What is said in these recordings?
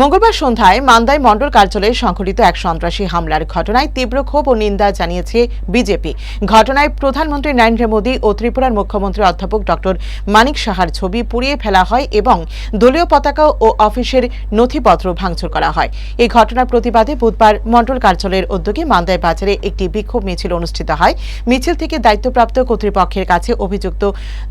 মঙ্গলবার সন্ধ্যায় মান্দাই মণ্ডল কার্যালয়ে সংঘটিত এক সন্ত্রাসী হামলার ঘটনায় তীব্র ক্ষোভ ও নিন্দা জানিয়েছে বিজেপি। ঘটনায় প্রধানমন্ত্রী নরেন্দ্র মোদী ও ত্রিপুরার মুখ্যমন্ত্রী অধ্যাপক ডক্টর মানিক সাহার ছবি পুড়িয়ে ফেলা হয় এবং দলীয় পতাকা ও অফিসের নথিপত্র ভাঙচুর করা হয়। এই ঘটনার প্রতিবাদে বুধবার মণ্ডল কার্যালয়ের উদ্যোগে মান্দাই বাজারে একটি বিক্ষোভ মিছিল অনুষ্ঠিত হয়। মিছিল থেকে দায়িত্বপ্রাপ্ত কর্তৃপক্ষের কাছে অভিযুক্ত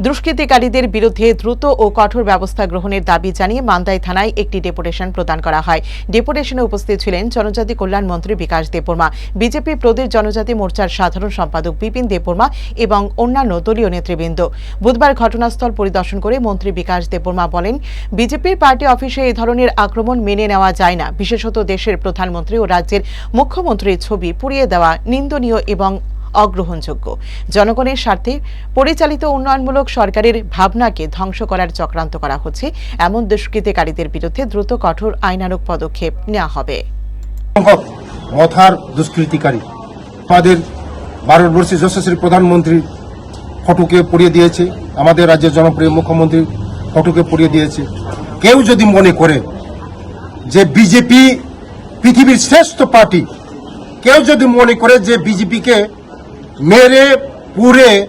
দুষ্কৃতিকারীদের বিরুদ্ধে দ্রুত ও কঠোর ব্যবস্থা গ্রহণের দাবি জানিয়ে মান্দাই থানায় একটি ডেপুটেশন প্রদান করা হয়। ডেপুটেশনে উপস্থিত ছিলেন জনজাতি কল্যাণ মন্ত্রী বিকাশ দেববর্মা, বিজেপি প্রদেশ জনজাতি মোর্চার সাধারণ সম্পাদক বিপিন দেববর্মা এবং অন্যান্য দলীয় নেতৃবৃন্দ। বুধবার ঘটনাস্থল পরিদর্শন করে মন্ত্রী বিকাশ দেববর্মা বলেন, বিজেপির পার্টি অফিসে এই ধরনের আক্রমণ মেনে নেওয়া যায় না। বিশেষত দেশের প্রধানমন্ত্রী ও রাজ্যের মুখ্যমন্ত্রীর ছবি পুড়িয়ে দেওয়া নিন্দনীয় এবং অগ্রহণযোগ্য। জনগণের স্বার্থে পরিচালিত উন্নয়নমূলক সরকারের ভাবনাকে ধ্বংস করার চক্রান্ত করা হচ্ছে। এমন দুষ্কৃতিকারীদের বিরুদ্ধে দ্রুত কঠোর আইনানুগ পদক্ষেপ নেওয়া হবে। মথার দুষ্কৃতিকারী। ভারতবর্ষের যশস্বী প্রধানমন্ত্রী ফটোকে পড়িয়ে দিয়েছে। আমাদের রাজ্যের জনপ্রিয় মুখ্যমন্ত্রী ফটোকে পড়িয়ে দিয়েছে। কেউ যদি মনে করে যে বিজেপি পৃথিবীর শ্রেষ্ঠ পার্টি, কেউ যদি মনে করে যে বিজেপিকে মেরে পুরে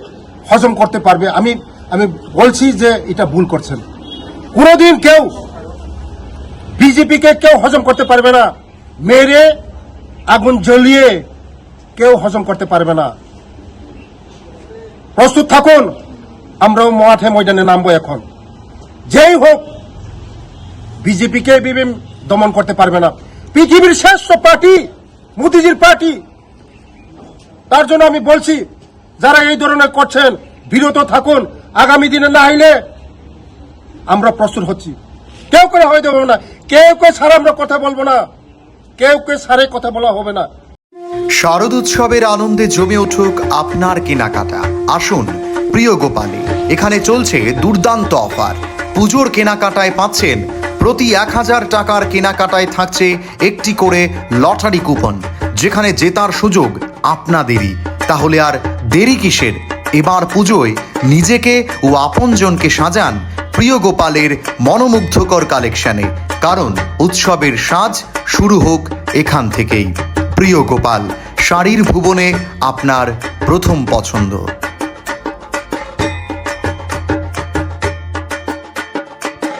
হজম করতে পারবে। আমি আমি বলছি যে এটা ভুল করছেন। কোনোদিন কেউ বিজেপিকে কেউ হজম করতে পারবে না। মেরে, আগুন জ্বলিয়ে কেউ হজম করতে পারবে না। প্রস্তুত থাকুন, আমরাও মাঠে ময়দানে নামবো এখন। যেই হোক, বিজেপিকে দমন করতে পারবে না। পৃথিবীর শ্রেষ্ঠ পার্টি, মোদিজির পার্টি তার জন্য আমি বলছি, যারা এই ধরনের করছেন, বিরত থাকুন। আগামী দিনে না আইলে আমরা প্রস্তুত হচ্ছি। কেউ করে হয়ে দেবো না। কেউ কে ছাড়া আমরা কথা বলব না। কেউ কে ছাড়ে কথা বলা হবে না। শারদ উৎসবের আনন্দে জমে উঠুক আপনার কেনাকাটা। আসুন, প্রিয় গোপালে, এখানে চলছে দুর্দান্ত অফার। পুজোর কেনাকাটায় পাচ্ছেন, প্রতি এক হাজার টাকার কেনাকাটায় থাকছে একটি করে লটারি কুপন, যেখানে জেতার সুযোগ আপনাদেরই। তাহলে আর দেরি কিসের? এবার পুজোয় নিজেকে ও আপনজনকে সাজান প্রিয় গোপালের মনোমুগ্ধকর কালেকশানে। কারণ উৎসবের সাজ শুরু হোক এখান থেকেই। প্রিয় গোপাল, শাড়ির ভুবনে আপনার প্রথম পছন্দ।